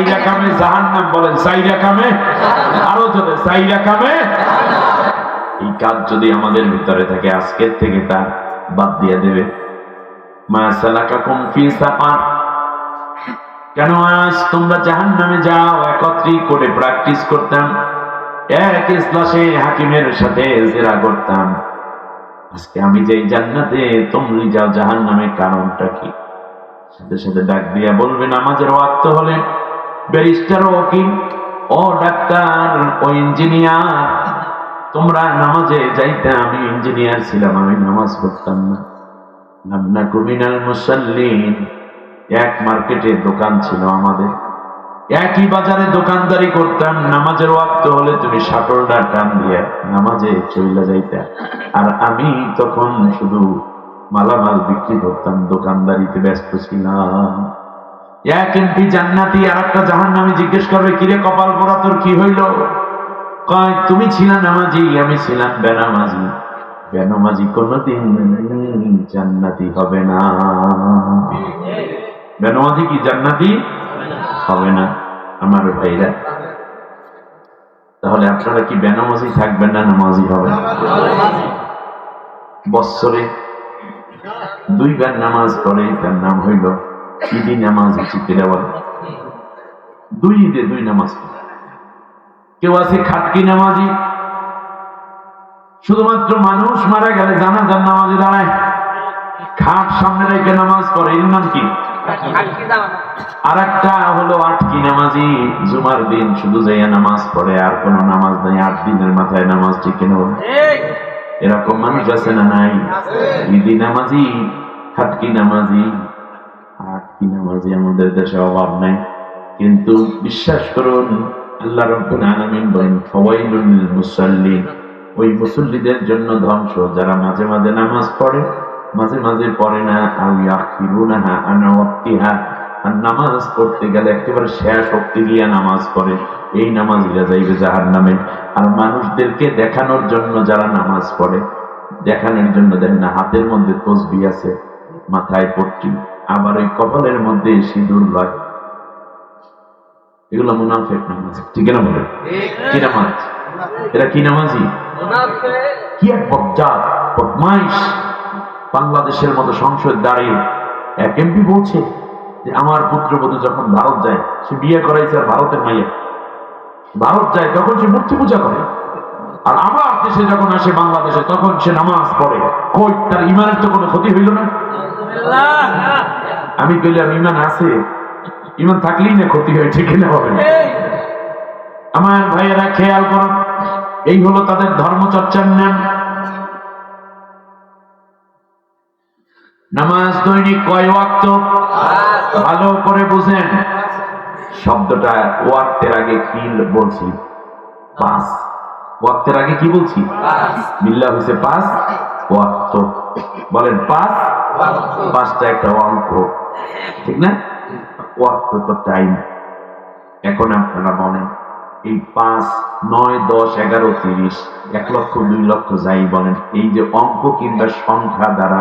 সাইরা কামে জাহান নাম বলেন, সাইরা কামে? আরও জোরে, সাইরা কামে? এই কাজ যদি আমাদের ভিতরে থাকে, আজকের থেকে তা বাদ দিয়ে দেবে। কেন আজ তোমরা জাহান নামে যাও করে প্র্যাকটিস করতাম। এক ইসলাসে হাকিমের সাথে জেরা করতাম। আজকে আমি যেই জান্নাতে তোমরা যাও জাহান নামে কারণটা কি? সাথে সাথে ডাক দিয়া বলবে, নামাজের ওয়াক্ত হলে ব্যারিস্টার ও উকিল ও ডাক্তার ও ইঞ্জিনিয়ার। তোমরা নামাজে যাইতে, আমি ইঞ্জিনিয়ার ছিলাম, আমি নামাজ পড়তাম না। নামনা কুমিনাল মুসাল্লিন, এক মার্কেটে দোকান ছিল আমাদের। একই বাজারে দোকানদারি করতাম, নামাজের ওয়াক্ত হলে তুমি শাটলটা টান দিয়ে নামাজে চলে যাইতে। আর আমি তখন শুধু মালামাল বিক্রি করতাম, দোকানদারিতে ব্যস্ত ছিলাম। হবে হবে আমার ভাইরা, তাহলে আপনারা কি বেনামাজি থাকবেন না নামাজি হবেন? বৎসরে দুইবার নামাজ পড়ে, তার নাম হইল ঈদি নামাজ চিত্রা বলে দুই ঈদে দুই নামাজ কেউ আছে খাটকি নামাজি? শুধুমাত্র মানুষ মারা গেলে জানাজার নামাজে দাঁড়ায়। খাট সামনে রেখে নামাজ পড়ে এর নাম কি? আর একটা হলো আটকি নামাজি। জুমার দিন শুধু যাইয়া নামাজ পড়ে আর কোন নামাজ নাই আট দিনের মাথায় নামাজ ঠিক এরকম মানুষ আছে না নাই? ঈদি নামাজি খাটকি নামাজি। আমাদের দেশে অভাব নাই। কিন্তু বিশ্বাস করুন, আল্লাহ রব্বুল বলেন ওই মুসল্লিদের জন্য ধ্বংস, যারা মাঝে মাঝে নামাজ পড়ে, মাঝে মাঝে পড়ে না। আর নামাজ পড়তে গেলে একেবারে শক্তি দিয়ে নামাজ এই যাইবে জাহান্নামে। আর মানুষদেরকে দেখানোর জন্য যারা নামাজ পড়ে, দেখানোর জন্য দেখেন না, হাতের মধ্যে তসবি আছে, মাথায় পট্টি। আবার ওই কপালের মধ্যে সিঁদুর লয়। এগুলো মুনাফেক নামাজ ঠিক না বলে কি নামাজ? এরা কি নামাজি? কি এক বজ্জাত বদমাইশ। বাংলাদেশের মতো সংসদ দাঁড়িয়ে এক এমপি বলছে যে আমার পুত্রবধূ যখন ভারত যায় সে বিয়ে করাইছে আর ভারতের মাইয়া। ভারত যায় তখন সে মূর্তি পূজা করে। আর আমার দেশে যখন আসে বাংলাদেশে তখন সে নামাজ পড়ে। কই তার ইমানের তো কোনো ক্ষতি হইল না? আমি কইলাম ইমান আছে? ইমান থাকলেই না ক্ষতি হয় ঠিক না হবে আমার ভাইয়েরা খেয়াল করুন এই হলো তাদের ধর্মচর্চার নাম। নামাজ দৈনিক কয় ওয়াক্ত? ভালো করে বুঝেন। শব্দটা ওয়াক্তের আগে কি বলছি? পাঁচ। ওয়াক্তের আগে কি বলছি? বিল্লাহ হয়েছে পাঁচ ওয়াক্ত। বলেন পাঁচ? পাঁচটা একটা অঙ্ক। ঠিক না? ওয়াক্ত তো টাইম এখন আপনারা বলেন এই পাঁচ নয় দশ এগারো তিরিশ এক লক্ষ দুই লক্ষ যাই বলেন এই যে অঙ্ক কিংবা সংখ্যা দ্বারা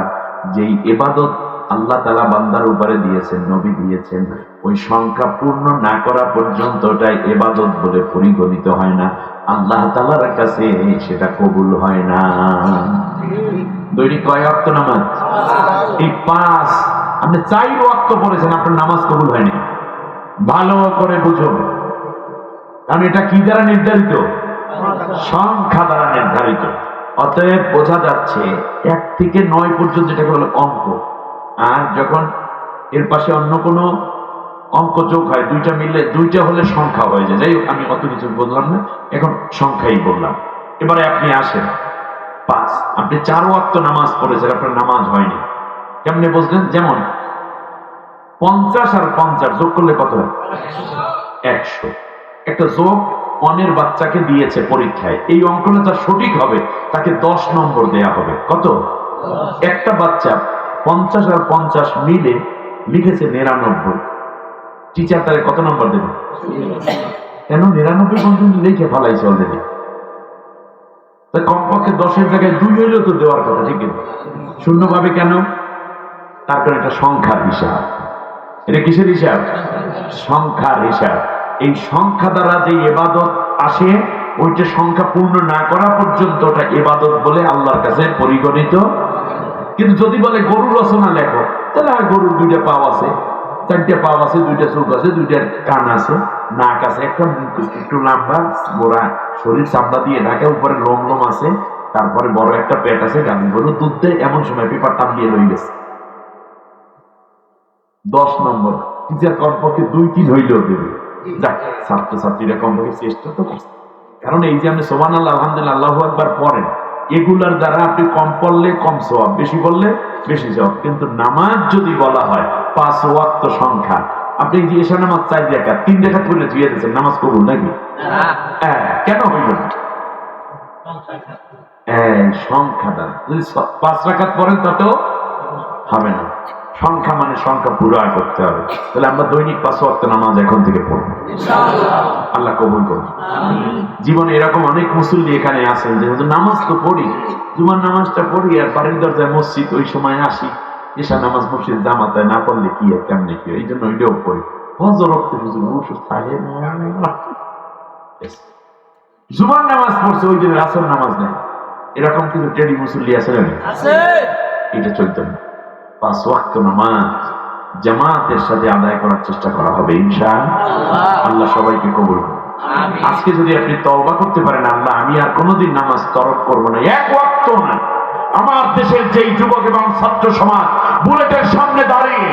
যেই এবাদত আল্লাহ তালা বান্দার উপরে দিয়েছেন নবী দিয়েছেন ওই সংখ্যা পূর্ণ না করা পর্যন্ত ওটাই এবাদত বলে পরিগণিত হয় না। আল্লাহ তালার কাছে সেটা কবুল হয় না। দৈনিক কয় অক্ত নামাজ? এই পাঁচ আপনি চাই ওয়াক্ত পড়েছেন, আপনার নামাজ কবুল হয়নি। ভালো করে বুঝুন কারণ এটা কি দ্বারা নির্ধারিত? সংখ্যা দ্বারা নির্ধারিত। অতএব বোঝা যাচ্ছে, এক থেকে নয় পর্যন্ত যেটাকে বলে অঙ্ক। আর যখন এর পাশে অন্য কোনো অঙ্ক যোগ হয়, দুইটা মিললে, দুইটা হলে সংখ্যা হয়ে যায়। যাই আমি অত কিছু বললাম না। এখন সংখ্যাই বললাম। এবারে আপনি আসেন। পাঁচ। আপনি চার ওয়াক্ত নামাজ পড়েছেন, আপনার নামাজ হয়নি। কেমনে বুঝলেন? যেমন পঞ্চাশ আর পঞ্চাশ, যোগ করলে কত? হয় একশো। একটা যোগ অনের বাচ্চাকে দিয়েছে পরীক্ষায়। এই অঙ্কটা যা সঠিক হবে, তাকে দশ নম্বর দেয়া হবে। কত? একটা বাচ্চা পঞ্চাশ আর পঞ্চাশ মিলে লিখেছে নিরানব্বই। টিচার তারে কত নম্বর দেবে? কেন? নিরানব্বই পর্যন্ত লিখে ফেলাইছে অলরেডি তাই কমপক্ষে দশের জায়গায় দুই হইলেও তো দেওয়ার কথা, ঠিক আছে? শূন্য পাবে কেন? তার একটা সংখ্যার হিসাব। এটা কিসের হিসাব? সংখ্যার হিসাব। এই সংখ্যা দ্বারা যে এবাদত আসে, ওইটা সংখ্যা পূর্ণ না করা পর্যন্ত ওটা এবাদত বলে আল্লাহর কাছে পরিগণিত। কিন্তু যদি বলে গরুর রচনা লেখো, তাহলে আর গরুর দুইটা পাও আছে। চারটে পাও আছে, দুইটা চোখ আছে, দুইটা কান আছে, নাক আছে, একটা একটু লম্বা, গোড়া, শরীর চামড়া দিয়ে ঢাকা উপরে লোম লোম আছে, তারপরে বড় একটা পেট আছে, গাভী গরু দুধ দেয়, এমন সময় পেপার টান দিয়ে রয়ে গেছে। দশ নম্বর, টিচার কমপক্ষে দুই তিন হইলেও দেবে। যাক, ছাত্রছাত্রীরা কমপক্ষে চেষ্টা তো করছে। কারণ এই যে আপনি সোমান আল্লাহ আলহামদুলিল্লাহ, আল্লাহ একবার পড়েন, এগুলার দ্বারা আপনি কম পড়লে কম সওয়াব, বেশি পড়লে বেশি সওয়াব। কিন্তু নামাজ যদি বলা হয়, পাঁচ ওয়াক্ত সংখ্যা, আপনি যে এসা নামাজ চার দেখা তিন দেখা পড়লে ধুয়ে দিয়েছেন, নামাজ কবুল নাকি? হ্যাঁ কেন হইল না? সংখ্যা দ্বারা। যদি পাঁচ রাখাত পড়েন, তাতেও হবে না। সংখ্যা মানে সংখ্যা পুরো করতে হবে। তাহলে আমরা দৈনিক পাঁচ ওয়াক্ত নামাজ এখন থেকে পড়ব। আল্লাহ কবুল করুন। জীবনে এরকম অনেক মুসল্লি এখানে আছেন যে নামাজ তো পড়ি। জুমার নামাজটা পড়ি আর বাড়ির দরজায় মসজিদ ওই সময় আসি। এসা নামাজ মসজিদ জামাতায় না পড়লে কি আর কেমনে কি এই জন্য ওইটাও পড়ি। হজর রক্তে হুজুর থাকে জুমার নামাজ পড়ছে ওই দিন আসর নামাজ নেই। এরকম কিছু টেডি মুসল্লি আছে না এটা চলতো না পাঁচ ওয়াক্ত নামাজ জামাতের সাথে আদায় করার চেষ্টা করা হবে ইনশা আল্লাহ। সবাইকে কবুল আজকে যদি আপনি তওবা করতে পারেন আল্লাহ আমি আর কোনোদিন নামাজ তরক করব না এক ওয়াক্ত না আমার দেশের যেই যুবক এবং ছাত্র সমাজ বুলেটের সামনে দাঁড়িয়ে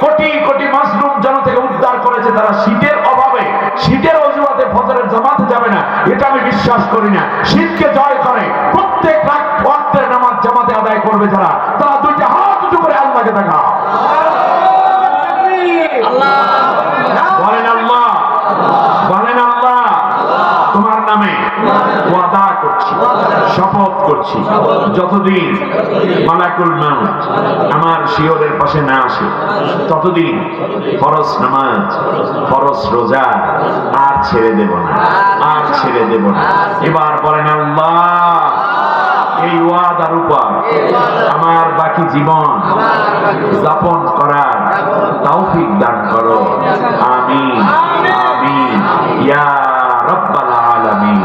কোটি কোটি মাসরুম জনতাকে উদ্ধার করেছে তারা শীতের অভাবে শীতের অজুহাতে ফজরের জামাতে যাবে না এটা আমি বিশ্বাস করি না। শীতকে জয় করে প্রত্যেক রাত ওয়াক্তের নামাজ জামাতে আদায় করবে যারা। করছি, যতদিন মালাকুল নাম আমার শিওরের পাশে না আসে, ততদিন ফরস নামাজ ফরস রোজা আর ছেড়ে দেব না, আর ছেড়ে দেব না। এবার বলেন, আল্লাহ, এই ওয়াদার উপর আমার বাকি জীবন যাপন করার তৌফিক দান করো। আমি আমি ইয়া রব্বাল আলামিন।